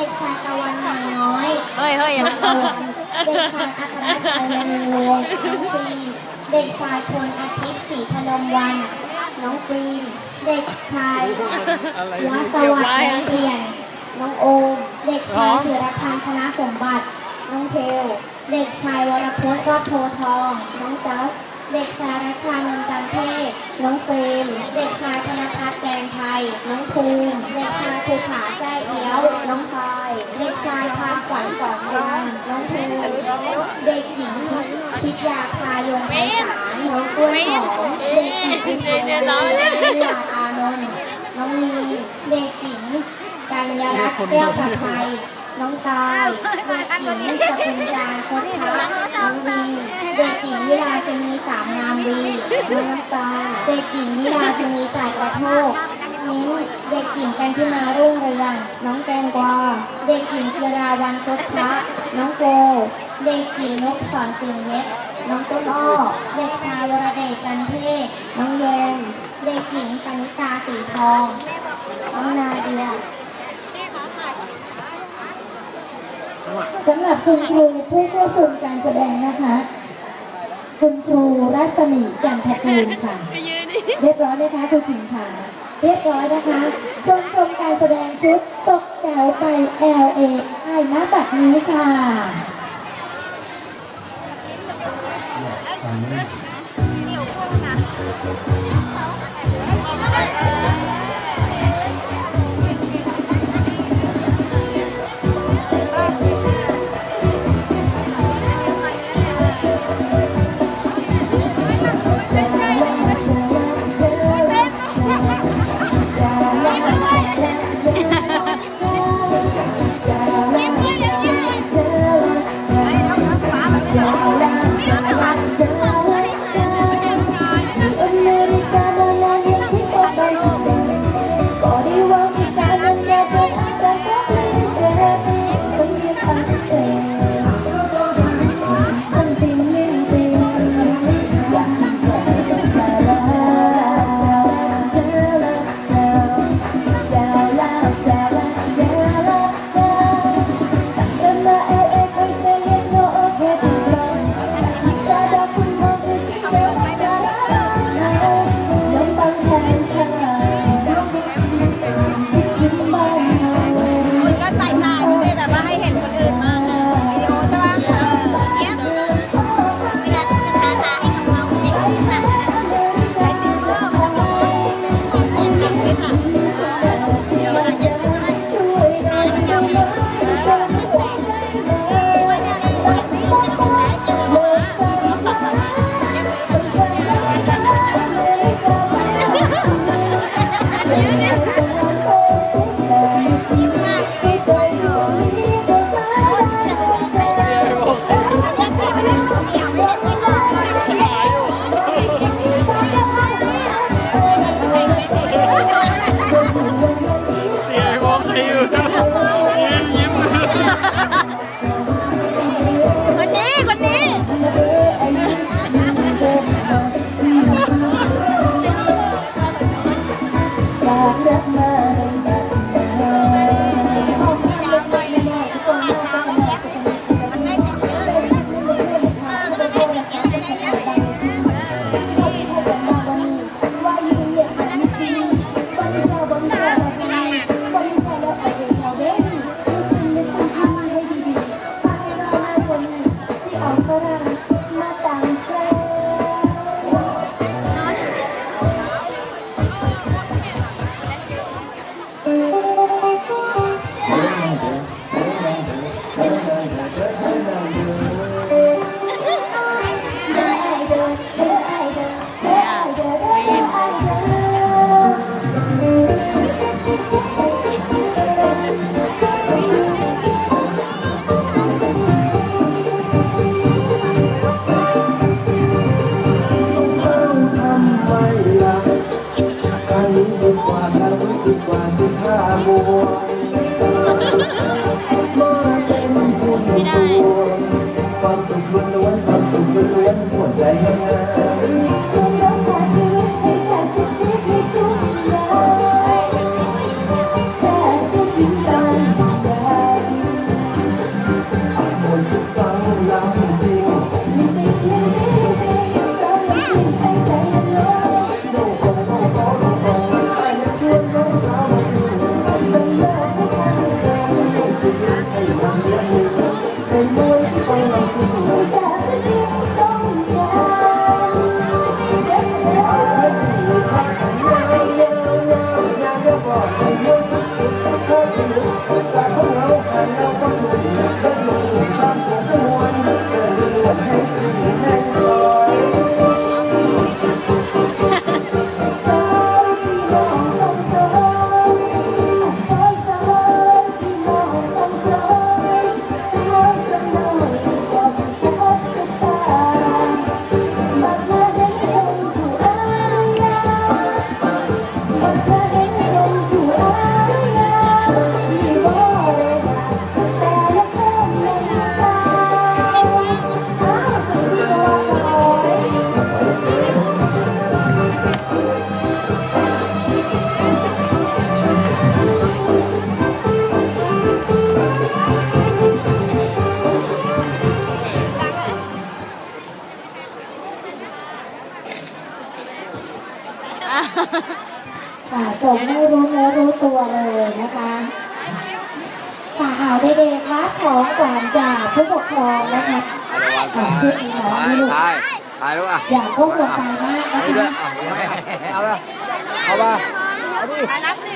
ด็กชายตะวันหนาน้อยเฮ้ยเฮ้ยอย่าน้องตะวันเด็กชายอัครชัยมณีวงศ์น้องฟิล์มเด็กชายพลอาทิตย์ศรีพนมวัน น้องฟิล์มเด็กชายวัสวัสดิ์แดงเปลี่ยน น้องโอม เด็กชายเถืรพันธ์ธนสมบัติ น้องเพล เด็กชายวรพจน์รอดโพธิ์ทอง น้องกัส เด็กชายรัชชานนท์จันเทพน้องเฟรมเด็กชายธนพัฒน์แดงไทย น้องภูมิ เด็กชายภูผาแจ้เอี้ยว น้องพายเด็กชายพานขวัญสอนรามน้องภูเด็กหญิงทิพย์คิดยาพายงไพศาลน้องกล้วยหอมเด็กหญิงอินทร์วิลาอานนท์น้องมีเด็กหญิงกัญญารัตน์แก้วประภัยน้องกายเด็กหญิงสกุลจาโคตชักน้องวีเด็กหญิงวิลาชนี สามงามวีน้องน้ำตา เด็กหญิงวิลาชนีจ่ายกระโทกนิ้นเด็กหญิงกันที่มารุ่งเรือง น้องแตงกวา เด็กหญิงศิราวันคตชักน้องโก เด็กหญิงนกสอนเสียงเล็กน้องต้นอ้อ เด็กชายวรเดชจันเทพน้องแยมเด็กหญิงปณิตาสีทอง น้องนาเดียสำหรับคุณครูผู้ควบคุมการแสดงนะคะ คุณครูรัศมีจันทกูลค่ะยืนนี่เรียบร้อยไหมคะครูจิงค่ะ เรียบร้อยนะคะ ชมชมการแสดงชุดตกแถวไป LA ไอ้ณบัดนี้ค่ะคุณ Thank you. 摸 ค่ะจบไม่รู้เนื้อรู้ตัวเลยนะคะค่ะเอาเด็กๆรับของขวัญจากผู้ปกครองนะคะของชุดนี้น้องนี่ลูกถ่ายถ่ายรู้ป่ะอย่าก้มลงไปมากนะนี่ด้วยคะเอาละเอาละเอาป่ะเอาดิรักสิ